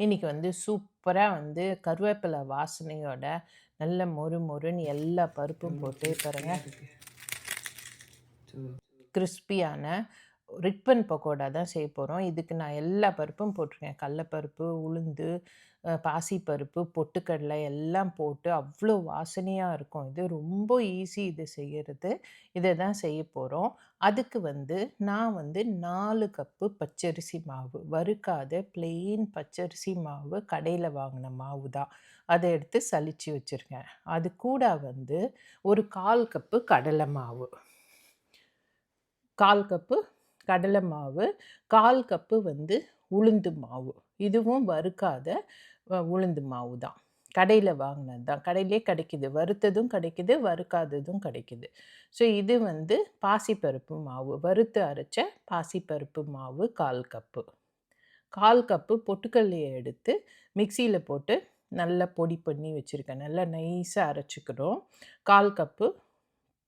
இன்றைக்கி வந்து சூப்பராக வந்து கருவேப்பிலை வாசனையோட நல்ல மொறு மொறுன்னு எல்லா பருப்பும் போட்டு பாருங்க. கிறிஸ்பியான ரிப்பன் பக்கோடா தான் செய்ய போகிறோம் இதுக்கு நான் எல்லா பருப்பும் போட்டிருக்கேன். கடலப்பருப்பு உளுந்து பாசிப்பருப்பு பொட்டுக்கடலை எல்லாம் போட்டு அவ்வளோ வாசனையாக இருக்கும். இது ரொம்ப ஈஸி இது செய்கிறது இதை தான் செய்ய போகிறோம் அதுக்கு வந்து நான் வந்து நாலு கப்பு பச்சரிசி மாவு வறுக்காத பிளெயின் பச்சரிசி மாவு கடையில் வாங்கின மாவு தான். அதை எடுத்து சலிச்சு வச்சுருக்கேன் அது கூட வந்து ஒரு கால் கப்பு கடலை மாவு. கால் கப்பு கடலை மாவு கால் கப்பு வந்து உளுந்து மாவு. இதுவும் வறுக்காத உளுந்து மாவு தான். கடையில் வாங்கினது தான். கடையிலே கிடைக்குது. வறுத்ததும் கிடைக்குது வறுக்காததும் கிடைக்குது. ஸோ இது வந்து பாசிப்பருப்பு மாவு. வறுத்து அரைச்ச பாசிப்பருப்பு மாவு கால் கப்பு. கால் கப்பு பொட்டுக்கல்லையை எடுத்து மிக்சியில் போட்டு நல்லா பொடி பண்ணி வச்சுருக்கேன். நல்லா நைஸாக அரைச்சிக்கிறோம். கால் கப்பு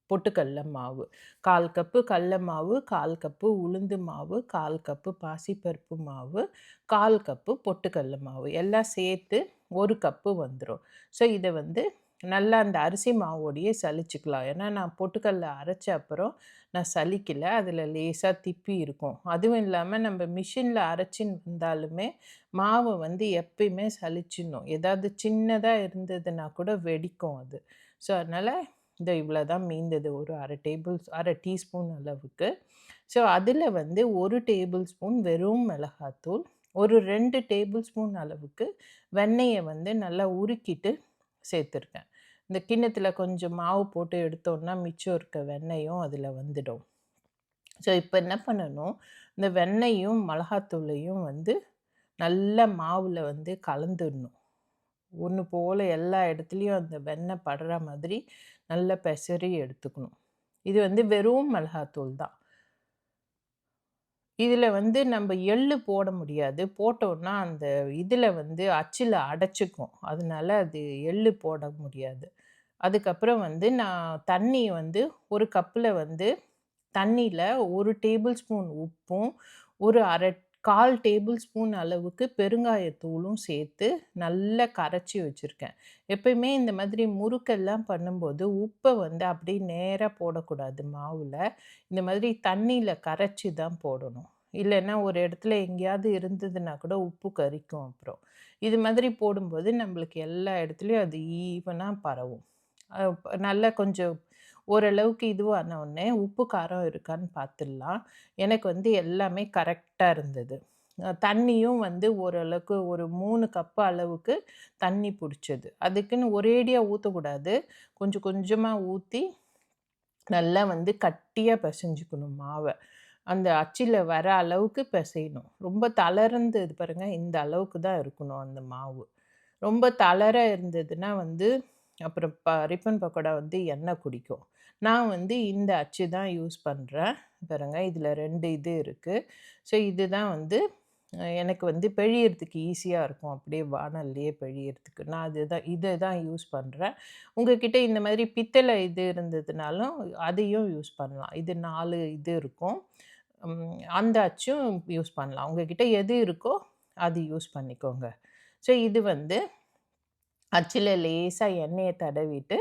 பொட்டுக்கடல மாவு. கால் கப்பு கடல மாவு கால் கப்பு உளுந்து மாவு கால் கப்பு பாசிப்பருப்பு மாவு கால் கப்பு பொட்டுக்கடல மாவு. எல்லாம் சேர்த்து ஒரு கப்பு வந்துடும் ஸோ இதை வந்து நல்லா அந்த அரிசி மாவோடையே சலிச்சுக்கலாம். ஏன்னா நான் பொட்டுக்கல்ல அரைச்ச அப்புறம் நான் சலிக்கலை. அதில் லேசாக திப்பி இருக்கும். அதுவும் இல்லாமல் நம்ம மிஷினில் அரைச்சின்னு வந்தாலுமே மாவு வந்து எப்பயுமே சலிச்சிடணும். ஏதாவது சின்னதாக இருந்ததுன்னா கூட வெடிக்கும் அது. ஸோ அதனால் இந்த இவ்வளோ தான் மீந்தது. ஒரு அரை டேபிள் அரை டீஸ்பூன் அளவுக்கு. ஸோ அதில் வந்து ஒரு டேபிள் ஸ்பூன் வெறும் மிளகாத்தூள் ஒரு ரெண்டு டேபிள் ஸ்பூன் அளவுக்கு வெண்ணெயை வந்து நல்லா உருக்கிட்டு சேர்த்துருக்கேன். இந்த கிண்ணத்தில் கொஞ்சம் மாவு போட்டு எடுத்தோன்னா மிச்சம் இருக்க வெண்ணெயும் அதில் வந்துடும். ஸோ இப்போ என்ன பண்ணணும்? இந்த வெண்ணெயும் மிளகாத்தூளையும் வந்து நல்ல மாவில் வந்து கலந்துடணும். ஒன்று போல் எல்லா இடத்துலையும் அந்த வெண்ணெய் படுற மாதிரி நல்லா பெசரி எடுத்துக்கணும். இது வந்து வெறும் மிளகாத்தூள் தான். இதில் வந்து நம்ம எள்ளு போட முடியாது. போட்டோன்னா அந்த இதில் வந்து அச்சில் அடைச்சிக்கும். அதனால அது எள்ளு போட முடியாது. அதுக்கப்புறம் வந்து நான் தண்ணி வந்து ஒரு கப்பில் வந்து தண்ணியில் ஒரு டேபிள் ஸ்பூன் உப்பும் ஒரு அரை கால் டேபிள் ஸ்பூன் அளவுக்கு பெருங்காயத்தூளும் சேர்த்து நல்லா கரைச்சி வச்சுருக்கேன். எப்பயுமே இந்த மாதிரி முறுக்கெல்லாம் பண்ணும்போது உப்பை வந்து அப்படியே நேராக போடக்கூடாது மாவில். இந்த மாதிரி தண்ணியில் கரைச்சி தான் போடணும். இல்லைன்னா ஒரு இடத்துல எங்கேயாவது இருந்ததுன்னா கூட உப்பு கரிக்கும் அப்புறம். இது மாதிரி போடும்போது நம்மளுக்கு எல்லா இடத்துலையும் அது ஈவனாக பரவும். நல்லா கொஞ்சம் ஓரளவுக்கு இதுவான உடனே உப்பு காரம் இருக்கான்னு பார்த்துடலாம் எனக்கு வந்து எல்லாமே கரெக்டாக இருந்தது. தண்ணியும் வந்து ஓரளவுக்கு ஒரு மூணு கப்பு அளவுக்கு தண்ணி பிடிச்சது. அதுக்குன்னு ஒரேடியாக ஊற்றக்கூடாது கொஞ்சம் கொஞ்சமாக ஊற்றி நல்லா வந்து கட்டியாக பிசைஞ்சுக்கணும் மாவை. அந்த அச்சில் வர அளவுக்கு பிசையணும். ரொம்ப தளர்ந்து இது பாருங்கள் இந்த அளவுக்கு தான் இருக்கணும் அந்த மாவு. ரொம்ப தளர இருந்ததுன்னா வந்து அப்புறம் ப ரிப்பன் பக்கோடா வந்து எண்ணெய் குடிக்கும். நான் வந்து இந்த அச்சு தான் யூஸ் பண்ணுறேன் பாருங்க இதில் ரெண்டு இது இருக்குது ஸோ இதுதான் வந்து எனக்கு வந்து பெழியறதுக்கு ஈஸியாக இருக்கும். அப்படியே வானல்லையே பெழியறதுக்கு. நான் அதுதான் இதை தான் யூஸ் பண்ணுறேன் உங்ககிட்ட இந்த மாதிரி பித்தளை இது இருந்ததுனாலும் அதையும் யூஸ் பண்ணலாம். இது நாலு இது இருக்கும். அந்த அச்சும் யூஸ் பண்ணலாம். உங்ககிட்ட எது இருக்கோ அது யூஸ் பண்ணிக்கோங்க. ஸோ இது வந்து அச்சில் லேசாக எண்ணெயை தடவிட்டு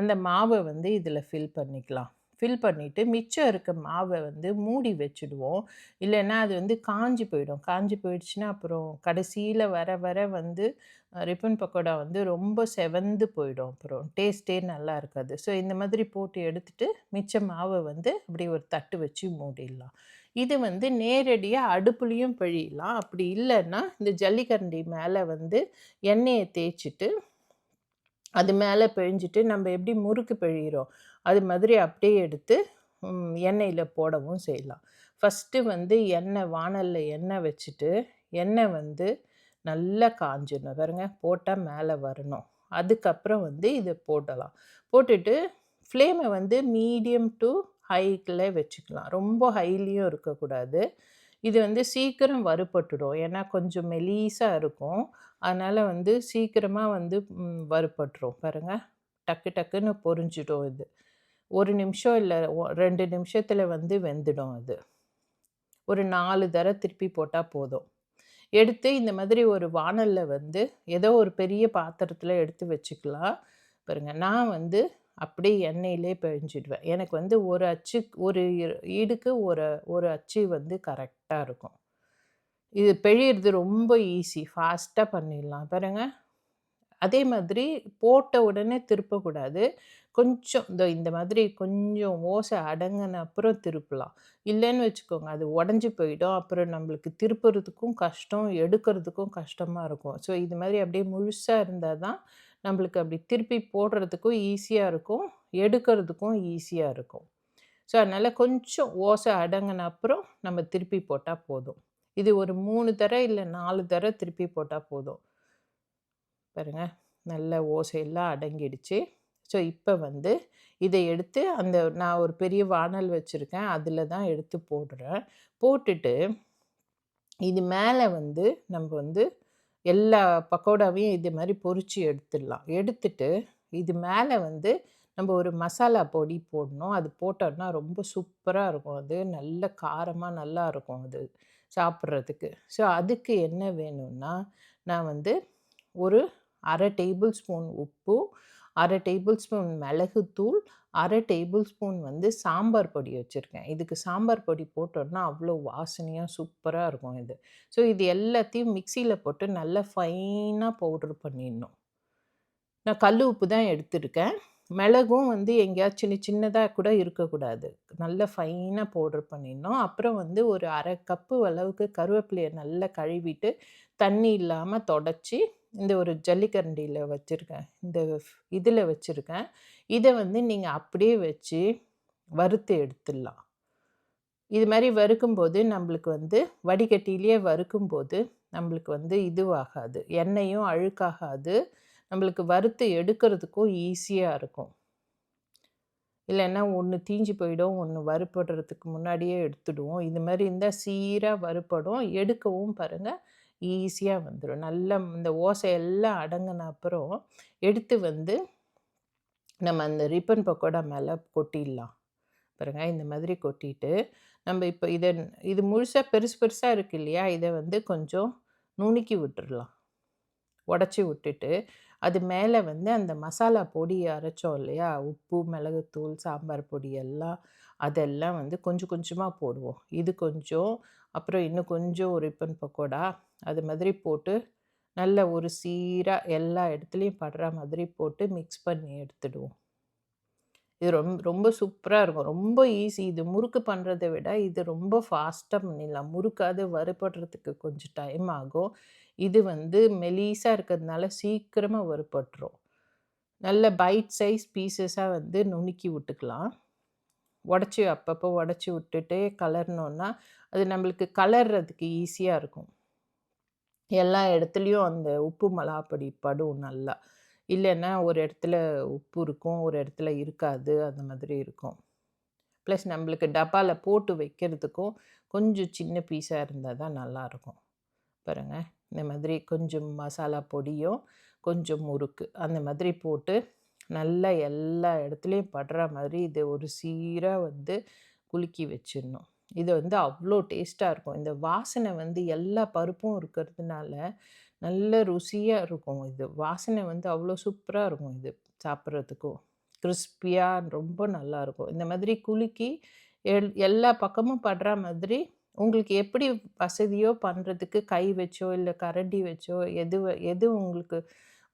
அந்த மாவை வந்து இதில் ஃபில் பண்ணிக்கலாம். ஃபில் பண்ணிவிட்டு மிச்சம் இருக்க மாவை வந்து மூடி வச்சுடுவோம். இல்லைன்னா அது வந்து காஞ்சி போயிடும். காஞ்சி போயிடுச்சுன்னா அப்புறம் கடைசியில் வர வர வந்து ரிப்பன் பக்கோடா வந்து ரொம்ப செவந்து போயிடும். அப்புறம் டேஸ்ட்டே நல்லா இருக்காது. ஸோ இந்த மாதிரி போட்டு எடுத்துகிட்டு மிச்ச மாவை வந்து அப்படி ஒரு தட்டு வச்சு மூடிடலாம். இது வந்து நேரடியாக அடுப்புலேயும் பிழியலாம். அப்படி இல்லைன்னா இந்த ஜல்லிக்கரண்டி மேலே வந்து எண்ணெயை தேய்ச்சிட்டு அது மேலே பிழிஞ்சிட்டு நம்ம எப்படி முறுக்கு பிழிகிறோம் அது மாதிரி அப்படியே எடுத்து எண்ணெயில் போடவும் செய்யலாம். ஃபஸ்ட்டு வந்து எண்ணெய் வாணலில் எண்ணெய் வச்சுட்டு எண்ணெய் வந்து நல்லா காஞ்சிடணும். பாருங்க போட்டால் மேலே வரணும். அதுக்கப்புறம் வந்து இதை போடலாம். போட்டுட்டு ஃப்ளேமை வந்து மீடியம் டு ஹைக்கில் வச்சுக்கலாம். ரொம்ப ஹைலியும் இருக்கக்கூடாது. இது வந்து சீக்கிரம் வறுபட்டுடும். ஏன்னா கொஞ்சம் மெலீஸாக இருக்கும். அதனால் வந்து சீக்கிரமாக வந்து வறுப்பட்டுரும் வறுபட்டுரும். டக்கு டக்குன்னு பொரிஞ்சிடும் இது. ஒரு நிமிஷம் இல்லை ரெண்டு நிமிஷத்தில் வந்து வெந்துடும் அது. ஒரு நாலு தடவை திருப்பி போட்டால் போதும். எடுத்து இந்த மாதிரி ஒரு வானலில் வந்து ஏதோ ஒரு பெரிய பாத்திரத்தில் எடுத்து வச்சுக்கலாம். பாருங்கள் நான் வந்து அப்படியே எண்ணெயிலே பிழிஞ்சிடுவேன். எனக்கு வந்து ஒரு அச்சு ஒரு ஈடுக்கு ஒரு ஒரு அச்சு வந்து கரெக்டாக இருக்கும். இது பிழியறது ரொம்ப ஈஸி. ஃபாஸ்ட்டாக பண்ணிடலாம். பாருங்க. அதே மாதிரி போட்ட உடனே திருப்பக்கூடாது. கொஞ்சம் இந்த இந்த மாதிரி கொஞ்சம் ஓசை அடங்கின அப்புறம் திருப்பலாம். இல்லைன்னு வச்சுக்கோங்க, அது உடஞ்சி போயிடும். அப்புறம் நம்மளுக்கு திருப்புறதுக்கும் கஷ்டம், எடுக்கிறதுக்கும் கஷ்டமாக இருக்கும். ஸோ இது மாதிரி அப்படியே முழுசாக இருந்தால் தான் நம்மளுக்கு அப்படி திருப்பி போடுறதுக்கும் ஈஸியாக இருக்கும். எடுக்கிறதுக்கும் ஈஸியாக இருக்கும். ஸோ அதனால் கொஞ்சம் ஓசை அடங்கின அப்புறம் நம்ம திருப்பி போட்டால் போதும். இது ஒரு மூணு தர இல்லை நாலு தர திருப்பி போட்டால் போதும். பாருங்க. நல்ல ஓசையெல்லாம் அடங்கிடுச்சு. ஸோ இப்போ வந்து இதை எடுத்து அந்த நான் ஒரு பெரிய வானல் வச்சுருக்கேன் அதில் தான் எடுத்து போடுறேன். போட்டுட்டு இது மேலே வந்து நம்ம வந்து எல்லா பக்கோடாவையும் இது மாதிரி பொறிச்சு எடுத்துடலாம். எடுத்துட்டு இது மேலே வந்து நம்ம ஒரு மசாலா பொடி போடணும். அது போட்டோம்னா ரொம்ப சூப்பராக இருக்கும் அது. நல்ல காரமாக நல்லா இருக்கும் அது சாப்பிட்றதுக்கு ஸோ அதுக்கு என்ன வேணும்னா, நான் வந்து ஒரு அரை டேபிள் ஸ்பூன் உப்பு, அரை டேபிள் ஸ்பூன் மிளகுத்தூள், அரை டேபிள் ஸ்பூன் வந்து சாம்பார் பொடி வச்சுருக்கேன் இதுக்கு சாம்பார் பொடி போட்டோன்னா அவ்வளோ வாசனையாக சூப்பராக இருக்கும் இது. ஸோ இது எல்லாத்தையும் மிக்சியில் போட்டு நல்லா ஃபைனாக பவுடர் பண்ணிடணும். நான் கல் உப்பு தான் எடுத்துருக்கேன் மிளகும் வந்து எங்கேயாவது சின்ன சின்னதாக கூட இருக்கக்கூடாது. நல்லா ஃபைனாக பவுடர் பண்ணிடணும். அப்புறம் வந்து ஒரு அரை கப்பு அளவுக்கு கருவேப்பிலையை நல்லா கழுவிட்டு, தண்ணி இல்லாமல் தொடச்சி இந்த ஒரு ஜல்லிக்கரண்டியில் வச்சுருக்கேன் இந்த இதில் வச்சுருக்கேன் இதை வந்து நீங்கள் அப்படியே வச்சு வறுத்து எடுத்துடலாம். இது மாதிரி வறுக்கும்போது நம்மளுக்கு வந்து வடிகட்டிலேயே வறுக்கும்போது, நம்மளுக்கு வந்து இதுவாகாது. எண்ணெயும் அழுக்காகாது. நம்மளுக்கு வறுத்து எடுக்கிறதுக்கும் ஈஸியாக இருக்கும். இல்லைன்னா ஒன்று தீஞ்சு போயிடும். ஒன்று வறுப்படுறதுக்கு முன்னாடியே எடுத்துடுவோம். இது மாதிரி இருந்தால் சீராக வறுப்படும் எடுக்கவும் பாருங்கள் ஈஸியாக வந்துடும் நல்லா இந்த ஓசை எல்லாம் அடங்கின அப்புறம், எடுத்து வந்து நம்ம அந்த ரிப்பன் பக்கோடா மேலே கொட்டிடலாம். பாருங்கள் இந்த மாதிரி கொட்டிட்டு, நம்ம இப்போ இதை இது முழுசாக பெருசு பெருசாக இருக்கு இல்லையா? இதை வந்து கொஞ்சம் நுணுக்கி விட்டுடலாம் உடச்சி விட்டுட்டு, அது மேலே வந்து அந்த மசாலா பொடி அரைச்சோம் இல்லையா? உப்பு, மிளகுத்தூள், சாம்பார் பொடி எல்லாம், அதெல்லாம் வந்து கொஞ்சம் கொஞ்சமாக போடுவோம். இது கொஞ்சம், அப்புறம் இன்னும் கொஞ்சம் ரிப்பன் பக்கோடா, அது மாதிரி போட்டு, நல்ல ஒரு சீராக எல்லா இடத்துலையும் படுற மாதிரி போட்டு மிக்ஸ் பண்ணி எடுத்துடுவோம். இது ரொம்ப ரொம்ப சூப்பராக இருக்கும். ரொம்ப ஈஸி. இது முறுக்கு பண்ணுறதை விட, இது ரொம்ப ஃபாஸ்ட்டாக பண்ணிடலாம். முறுக்காது வறுபடுறதுக்கு கொஞ்சம் டைம் ஆகும். இது வந்து மெலீஸாக இருக்கிறதுனால சீக்கிரமாக வறுபட்டுரும். நல்ல பைட் சைஸ் பீசஸாக வந்து நுணுக்கி விட்டுக்கலாம். உடச்சி அப்பப்போ உடச்சி விட்டுட்டே கலர்னோன்னா அது நம்மளுக்கு கலர்றதுக்கு ஈஸியாக இருக்கும். எல்லா இடத்துலையும் அந்த உப்பு மலாப்படி படும் நல்லா. இல்லைன்னா ஒரு இடத்துல உப்பு இருக்கும், ஒரு இடத்துல இருக்காது. அந்த மாதிரி இருக்கும். ப்ளஸ் நம்மளுக்கு டப்பாவில் போட்டு வைக்கிறதுக்கும் கொஞ்சம் சின்ன பீஸாக இருந்தால் தான் நல்லாயிருக்கும் பாருங்க. இந்த மாதிரி கொஞ்சம் மசாலா பொடியும், கொஞ்சம் முறுக்கு அந்த மாதிரி போட்டு, நல்லா எல்லா இடத்துலையும் படுற மாதிரி இதை ஒரு சீராக வந்து குலுக்கி வச்சிடணும். இது வந்து அவ்வளோ டேஸ்ட்டாக இருக்கும். இந்த வாசனை வந்து எல்லா பருப்பும் இருக்கிறதுனால, நல்ல ருசியாக இருக்கும் இது. வாசனை வந்து அவ்வளோ சூப்பராக இருக்கும் இது சாப்பிட்றதுக்கும் கிரிஸ்பியா ரொம்ப நல்லாயிருக்கும் இந்த மாதிரி குலுக்கி, எல் எல்லா பக்கமும் படுற மாதிரி, உங்களுக்கு எப்படி வசதியோ பண்ணுறதுக்கு கை வச்சோ, இல்லை கரண்டி வச்சோ, எது எது உங்களுக்கு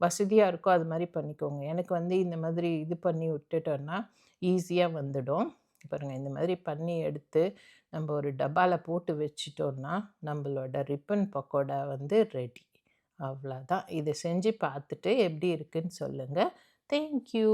வசதியாக இருக்கோ அது மாதிரி பண்ணிக்கோங்க. எனக்கு வந்து இந்த மாதிரி இது பண்ணி விட்டுட்டோன்னா ஈஸியாக வந்துடும். பாருங்க இந்த மாதிரி பண்ணி எடுத்து, நம்ம ஒரு டப்பாவில் போட்டு வச்சிட்டோன்னா நம்மளோட ரிப்பன் பக்கோடா வந்து ரெடி. அவ்வளோதான். இது செஞ்சு பார்த்துட்டு எப்படி இருக்குன்னு சொல்லுங்கள் தேங்க்யூ.